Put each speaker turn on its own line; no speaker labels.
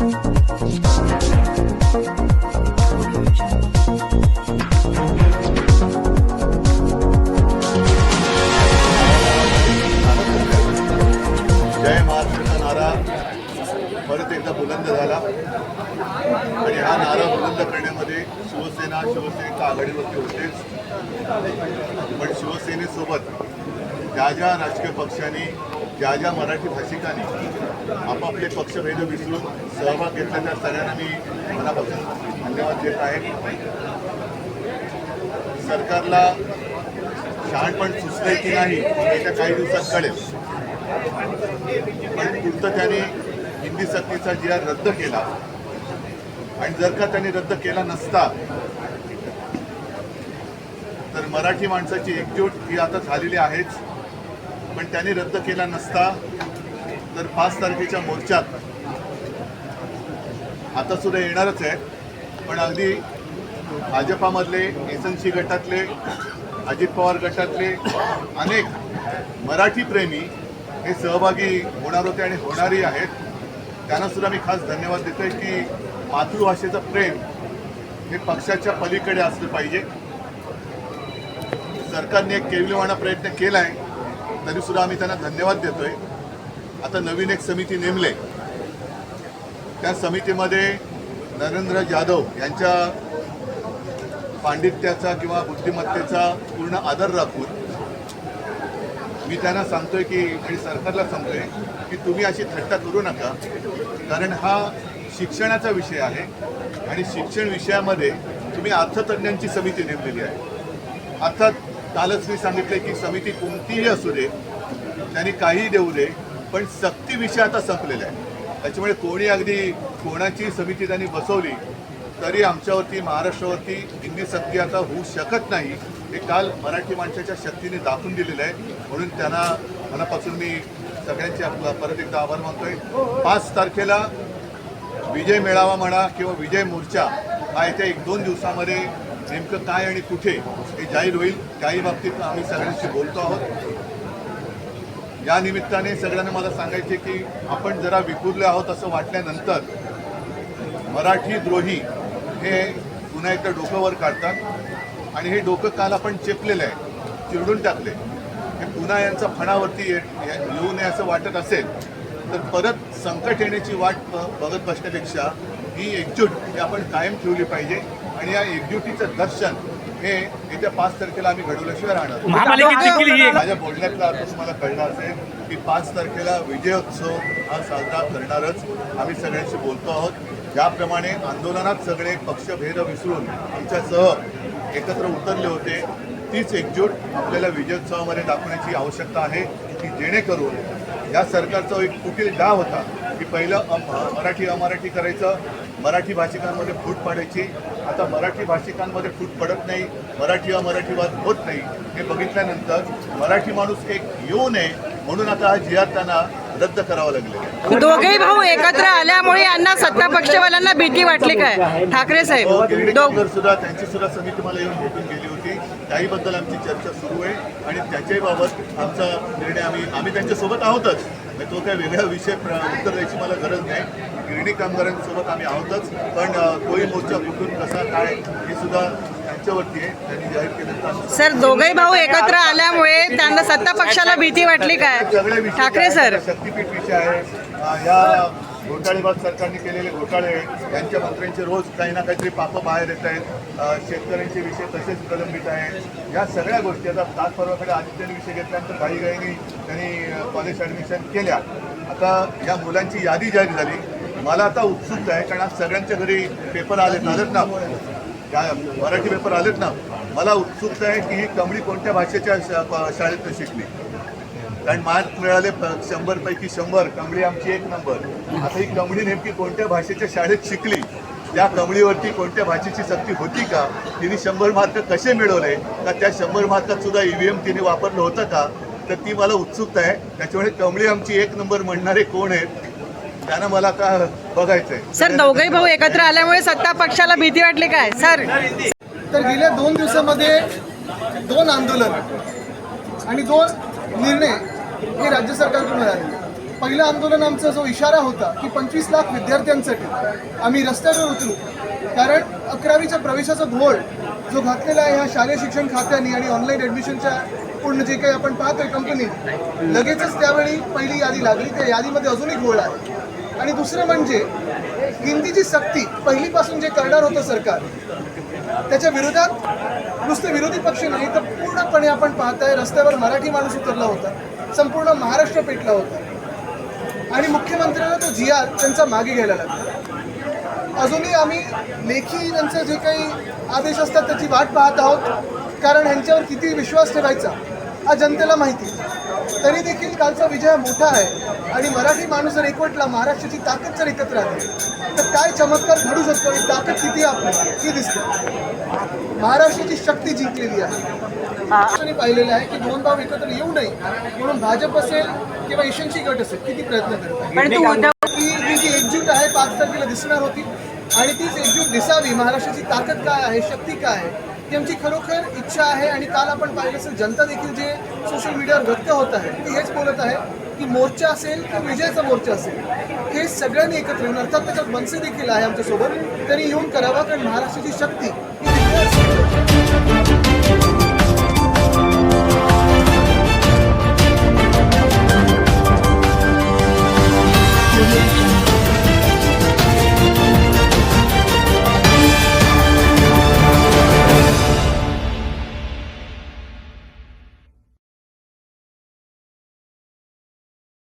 जय महाराष्ट्रचा नारा. परत एकदा बुलंद झाला. आणि हा नारा बुलंद करण्यामध्ये शिवसेना शिवसैनिक आघाडीवरती होतेच पण शिवसेनेसोबत ज्या ज्या राजकीय पक्षांनी ज्या ज्या मराठी भाषिकांनी आपापले पक्षभेद विसरून सहभाग घेतला त्या सगळ्यांना मी मनापासून धन्यवाद देत आहे. सरकारला शहाणपण सुचलंय की नाही येत्या काही दिवसात कळेल. पण पुढचं त्याने हिंदी सक्तीचा जी आर रद्द केला. आणि जर का त्यांनी रद्द केला नसता तर मराठी माणसाची एकजूट ही आता झालेली आहेच. पण त्यांनी रद्द केला नसता तर पाच तारखेच्या मोर्चात आता सुद्धा येणारच आहे. पण अगदी भाजपामधले एस एन सी गटातले अजित पवार गटातले अनेक मराठी प्रेमी हे सहभागी होणार होते आणि होणारही आहेत. त्यांना सुद्धा मी खास धन्यवाद देतो आहे की मातृभाषेचं प्रेम हे पक्षाच्या पलीकडे असलं पाहिजे. सरकारने एक केविलवाणा प्रयत्न केला आहे तरीसुद्धा आम्ही त्यांना धन्यवाद देतोय. आता नवीन एक समिती नेमले. त्या समितीमध्ये नरेंद्र जाधव यांच्या पांडित्याचा किंवा बुद्धिमत्तेचा पूर्ण आदर राखून मी त्यांना सांगतोय की आणि सरकारला सांगतोय की तुम्ही अशी थट्टा करू नका. कारण हा शिक्षणाचा विषय आहे आणि शिक्षण विषयामध्ये तुम्ही अर्थतज्ञांची समिती नेमलेली आहे. अर्थात कालच मी सांगितले की समिती कोणतीही असू दे त्यांनी काहीही देऊ दे पण सक्ती विषय आता संपलेला आहे. त्याच्यामुळे कोणी अगदी कोणाची समिती त्यांनी बसवली तरी आमच्यावरती महाराष्ट्रावरती हिंदी सक्ती आता होऊ शकत नाही हे काल मराठी माणसाच्या शक्तीने दाखवून दिलेलं आहे. म्हणून त्यांना मनापासून मी सगळ्यांचे आपला परत एकदा आभार मानतोय. पाच तारखेला विजय मेळावा म्हणा किंवा विजय मोर्चा हा येत्या एक दोन दिवसामध्ये नेमकं काय आणि कुठे जाहीर होईल. त्याही बाबतीत आम्ही सगळ्यांशी बोलतो आहोत. या निमित्ताने सगळ्यांना मला सांगायचे की आपण जरा विखुरले आहोत असं वाटल्यानंतर मराठी द्रोही हे पुन्हा एकदा डोकं वर काढतात आणि हे डोकं काल आपण चेपलेलं आहे चिरडून टाकले हे पुन्हा यांचा फणावरती ये- येऊ नये असं वाटत असेल तर परत संकट येण्याची वाट ब- बघत बसण्यापेक्षा ही एकजूट ही आपण कायम ठेवली पाहिजे. आणि या एकजुटीचं दर्शन हे येत्या पाच तारखेला आम्ही घडवल्याशिवाय राहणार.
ही
माझ्या बोलण्यातला अर्थ तुम्हाला कळणार असेल की पाच तारखेला विजयोत्सव हा साजरा करणारच आम्ही सगळ्यांशी बोलतो आहोत. ज्याप्रमाणे आंदोलनात सगळे पक्षभेद विसरून आमच्यासह एकत्र उतरले होते. तीच एकजूट आपल्याला विजयोत्सवामध्ये दाखवण्याची आवश्यकता आहे की जेणेकरून या सरकारचा एक कुटील डाव होता. की पहिलं मराठी अमराठी करायचं मराठी भाषिकांमध्ये फूट पाडायची. आता मराठी भाषिकांमध्ये फूट पडत नाही मराठी अमराठीवाद होत नाही हे बघितल्यानंतर मराठी माणूस एक येऊ नये म्हणून आता हा जी आर त्यांना रद्द करावा लागलेला आहे
दोघेही भाऊ एकत्र आल्यामुळे यांना सत्ता पक्षवाल्यांना भीती वाटली काय? ठाकरे साहेब
हो, सुद्धा त्यांची सुद्धा समिती मला येऊन भेटून गेली होती. त्याहीबद्दल आमची चर्चा सुरू आहे आणि त्याच्याही बाबत आमचा निर्णय आम्ही आम्ही त्यांच्यासोबत आहोतच. म्हणजे तो काय वेगळा विषय प्र- उत्तर द्यायची मला गरज नाही. गिरणी कामगारांसोबत आम्ही आहोतच. पण कोळी मोर्चा कुठून कसा काय हे सुद्धा त्यांच्यावरती आहे. त्यांनी जाहीर केलं
सर दोघेही भाऊ एकत्र आल्यामुळे त्यांना सत्ता पक्षाला भीती वाटली काय? ठाकरे. सर.
शक्तीपीठ विषय आहे. या घोटाळेबाज सरकारने केलेले घोटाळे यांच्या मंत्र्यांचे रोज काही ना काहीतरी पापं बाहेर येत आहेत. शेतकऱ्यांचे विषय तसेच प्रलंबित आहेत. या सगळ्या गोष्टी आता ताज पर्वाकडे आदित्यने विषय घेतल्यानंतर घाईघाईने त्यांनी कॉलेज ॲडमिशन केल्या. आता या मुलांची यादी जाहीर झाली. मला आता उत्सुकता आहे कारण आज सगळ्यांच्या घरी पेपर आलेत. आलेत ना? या मराठी पेपर आलेत ना? मला उत्सुकता आहे की ही कमळी कोणत्या भाषेच्या शा- शिकली. कारण मार्क मिळाले प- शंभर पैकी शंभर. कमळी आमची एक नंबर. आता ही कमळी नेमकी कोणत्या भाषेच्या शाळेत शिकली? त्या कमळीवरती कोणत्या भाषेची सक्ती होती का? तिने शंभर मार्क कसे मिळवले? का त्या शंभर मार्कात सुद्धा ईव्हीएम तिने वापरलं होतं का? तर ती मला उत्सुकता आहे. त्याच्यामुळे कमळी आमची एक नंबर म्हणणारे कोण आहेत त्यांना मला आता बघायचं आहे
सर दोघेही भाऊ एकत्र आल्यामुळे सत्ता पक्षाला भीती वाटली काय? सर.
तर गेल्या दोन दिवसामध्ये दोन आंदोलन आणि दोन निर्णय हे राज्य सरकारकडून मिळाले पहिलं आंदोलन आमचा जो इशारा होता की पंचवीस लाख विद्यार्थ्यांसाठी आम्ही रस्त्यावर उतरू. कारण अकरावीच्या प्रवेशाचा घोळ जो घातलेला आहे ह्या शालेय शिक्षण खात्याने आणि ऑनलाईन ॲडमिशनच्या पूर्ण जे काही आपण पाहतोय कंपनी लगेचच त्यावेळी पहिली यादी लागली. त्या यादीमध्ये अजूनही घोळ आहे. आणि दुसरं म्हणजे हिंदीची सक्ती पहिलीपासून जे करणार होतं सरकार त्याच्या विरोधात नुसते विरोधी पक्ष नाही तर पूर्णपणे आपण पाहताय रस्त्यावर मराठी माणूस उतरला होता. संपूर्ण महाराष्ट्र पेटला होता. आणि मुख्यमंत्र्यांना तो जी त्यांचा मागे घ्यायला लागला. अजूनही आम्ही लेखी त्यांचे जे काही आदेश असतात त्याची वाट पाहत आहोत. कारण ह्यांच्यावर किती विश्वास ठेवायचा? हा जनतेला माहिती तरी देखील कालचा विजय हा मोठा आहे. आणि मराठी माणूस जर एकवटला महाराष्ट्राची ताकद जर एकत्र आली तर काय चमत्कार घडू शकतो? आणि ताकद किती आहे आपली ही दिसते. महाराष्ट्राची शक्ती जिंकलेली आहे. महाराष्ट्राने पाहिलेलं आहे की दोन भाव एकत्र येऊ नये. म्हणून भाजप असेल किंवा ईशांची गट असेल किती प्रयत्न करतात?
पण तू
ही जी एकजूट आहे पाच तारखेला दिसणार होती. आणि तीच एकजूट दिसावी. महाराष्ट्राची ताकद काय आहे? शक्ती काय आहे? ती आमची खरोखर इच्छा आहे आणि काल आपण पाहिलं असेल जनता देखील जे सोशल मीडियावर व्यक्त होत आहे ती हेच बोलत आहे की मोर्चा असेल किंवा विजयाचा मोर्चा असेल हे सगळ्यांनी एकत्र येऊन अर्थात त्याच्यात मनसे देखील आहे आमच्यासोबत त्यांनी येऊन करावा कारण महाराष्ट्राची शक्ती